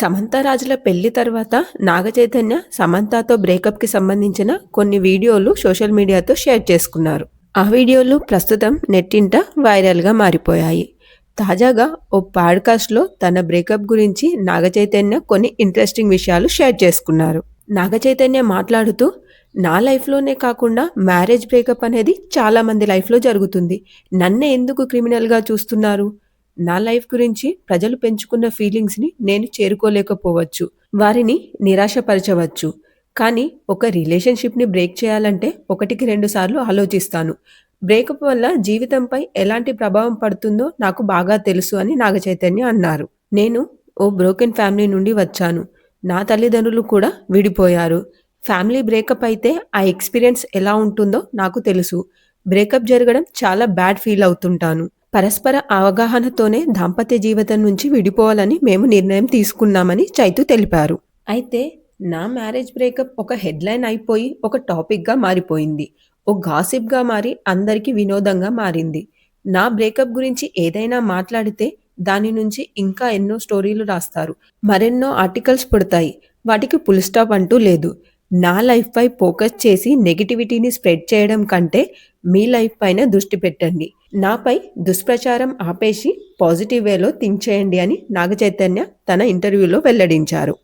సమంత రాజుల పెళ్ళి తర్వాత నాగచైతన్య సమంతతో బ్రేకప్కి సంబంధించిన కొన్ని వీడియోలు సోషల్ మీడియాతో షేర్ చేసుకున్నారు. ఆ వీడియోలు ప్రస్తుతం నెట్టింట వైరల్గా మారిపోయాయి. తాజాగా ఓ పాడ్కాస్ట్లో తన బ్రేకప్ గురించి నాగచైతన్య కొన్ని ఇంట్రెస్టింగ్ విషయాలు షేర్ చేసుకున్నారు. నాగచైతన్య మాట్లాడుతూ నా లైఫ్లోనే కాకుండా మ్యారేజ్ బ్రేకప్ అనేది చాలామంది లైఫ్లో జరుగుతుంది. నన్నే ఎందుకు క్రిమినల్గా చూస్తున్నారు? నా లైఫ్ గురించి ప్రజలు పెంచుకున్న ఫీలింగ్స్ని నేను చేరుకోలేకపోవచ్చు. వారిని నిరాశపరచవచ్చు. కానీ ఒక రిలేషన్షిప్ని బ్రేక్ చేయాలంటే ఒకటికి రెండు సార్లు ఆలోచిస్తాను. బ్రేకప్ వల్ల జీవితంపై ఎలాంటి ప్రభావం పడుతుందో నాకు బాగా తెలుసు అని నాగచైతన్య అన్నారు. నేను ఓ బ్రోకెన్ ఫ్యామిలీ నుండి వచ్చాను. నా తల్లిదండ్రులు కూడా విడిపోయారు. ఫ్యామిలీ బ్రేకప్ అయితే ఆ ఎక్స్పీరియన్స్ ఎలా ఉంటుందో నాకు తెలుసు. బ్రేకప్ జరగడం చాలా బ్యాడ్ ఫీల్ అవుతుంటాను. పరస్పర అవగాహనతోనే దాంపత్య జీవితం నుంచి విడిపోవాలని మేము నిర్ణయం తీసుకున్నామని చైతు తెలిపారు. అయితే నా మ్యారేజ్ బ్రేకప్ ఒక హెడ్లైన్ అయిపోయి ఒక టాపిక్గా మారిపోయింది. ఓ గాసిప్గా మారి అందరికీ వినోదంగా మారింది. నా బ్రేకప్ గురించి ఏదైనా మాట్లాడితే దాని నుంచి ఇంకా ఎన్నో స్టోరీలు రాస్తారు. మరెన్నో ఆర్టికల్స్ పుడతాయి. వాటికి ఫుల్ స్టాప్ అంటూ లేదు. నా లైఫ్పై ఫోకస్ చేసి నెగిటివిటీని స్ప్రెడ్ చేయడం కంటే మీ లైఫ్ పైన దృష్టి పెట్టండి. నాపై దుష్ప్రచారం ఆపేసి పాజిటివ్ వేలో థింక్ చేయండి అని నాగచైతన్య తన ఇంటర్వ్యూలో వెల్లడించారు.